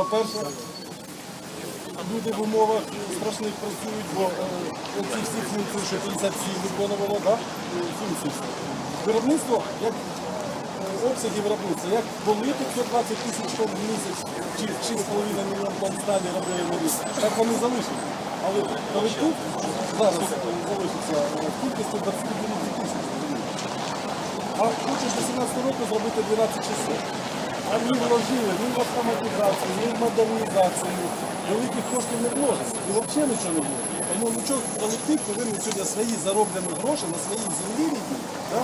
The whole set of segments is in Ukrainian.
По-перше, люди в умовах страшних працюють, бо е, ці всі функції, що 57 виконувало, функції. Виробництво, як е, обсяги виробництва, як коли 520 тисяч тонн в місяць чи 6,5 мільйон тонн сталі робили на рік, так вони залишили. Але коли тут зараз залишиться е, в кількості 29 тисяч. А хочеш до 17 року зробити 12 часов. Ні вложили, ні в автоматизацію, ні в модернізацію. Великих коштів не вложиться. І взагалі нічого не вложить. Тому нічого колектив повинен сьогодні свої зароблені гроші на своїй землі рідній, да?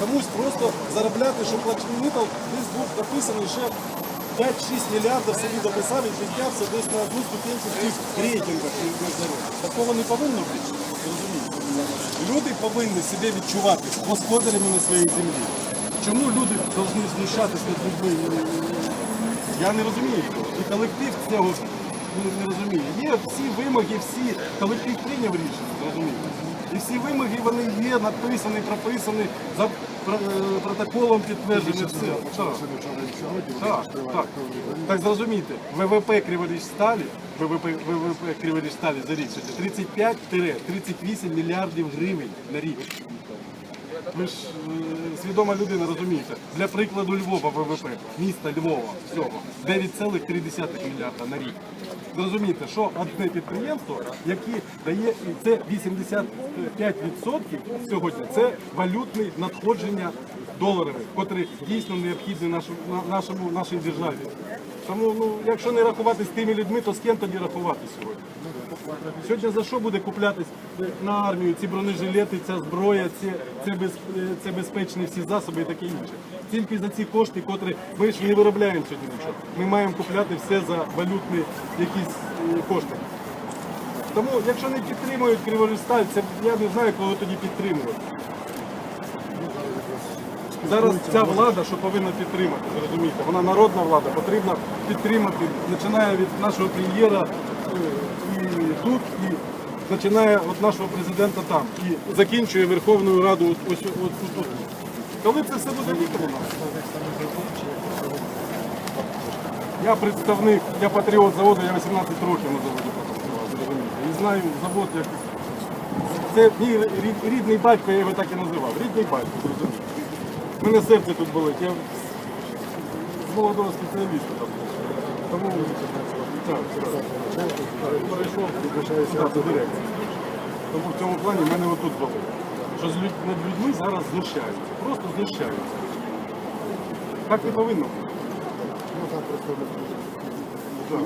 комусь просто заробляти, щоб плачний митал десь був написаний ще 5-6 мільярдів собі дописав і піднявся десь на одну ступеньку в цих рейтингах. Такого не повинно бути. Розумієте? Люди повинні себе відчувати господарями на своїй землі. Чому люди повинні знущатися над людьми? Я не розумію цього. І колектив цього не, не розуміє. Є всі вимоги, всі колектив прийняв рішення, розумієте? І всі вимоги вони є написані, прописані, за е, протоколом підтверджені. Все. Так, так, так. Так зрозумійте, ВВП Криворіж сталі, ВВП, ВВП Криворіж сталі за рік 35-38 мільярдів гривень на рік. Ви ж е, свідома людина розумієте. Для прикладу Львова ВВП, міста Львова всього 9,3 мільярда на рік. Зрозумієте, що одне підприємство, яке дає це 85% сьогодні це валютне надходження доларові, котрі дійсно необхідні нашому, нашій державі. Тому, ну, якщо не рахувати з тими людьми, то з ким тоді рахувати сьогодні? Сьогодні за що буде куплятись на армію ці бронежилети, ця зброя, ці, це, без, це безпечні всі засоби і таке інше. Тільки за ці кошти, котрі ми ж не виробляємо сьогодні нічого. Ми маємо купляти все за валютні якісь е, кошти. Тому, якщо не підтримують Криворіжсталь, це я не знаю, кого тоді підтримувати. Зараз ця влада, що повинна підтримати, ви розумієте, вона народна влада, потрібно підтримати, починає від нашого прем'єра е, і тут, і починає від нашого президента там, і закінчує Верховну Раду ось, ось, ось тут. Коли це все буде виконано? Я представник, я патріот заводу, я 18 років на заводі працював. І знаю завод як. Це мій рідний батько, я його так і називав. Рідний батько, зрозумієте. Мене серце тут болить. Я з молодого спеціаліста там. Тому так, перейшов до дирекції. Тому в цьому плані в мене отут болить. Що з людь- над людьми зараз знущаються. Просто знущаються. Так не повинно бути. Так.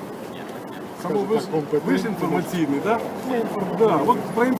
Тому ви ж, ви ж інформаційний, так? Да? Да. От про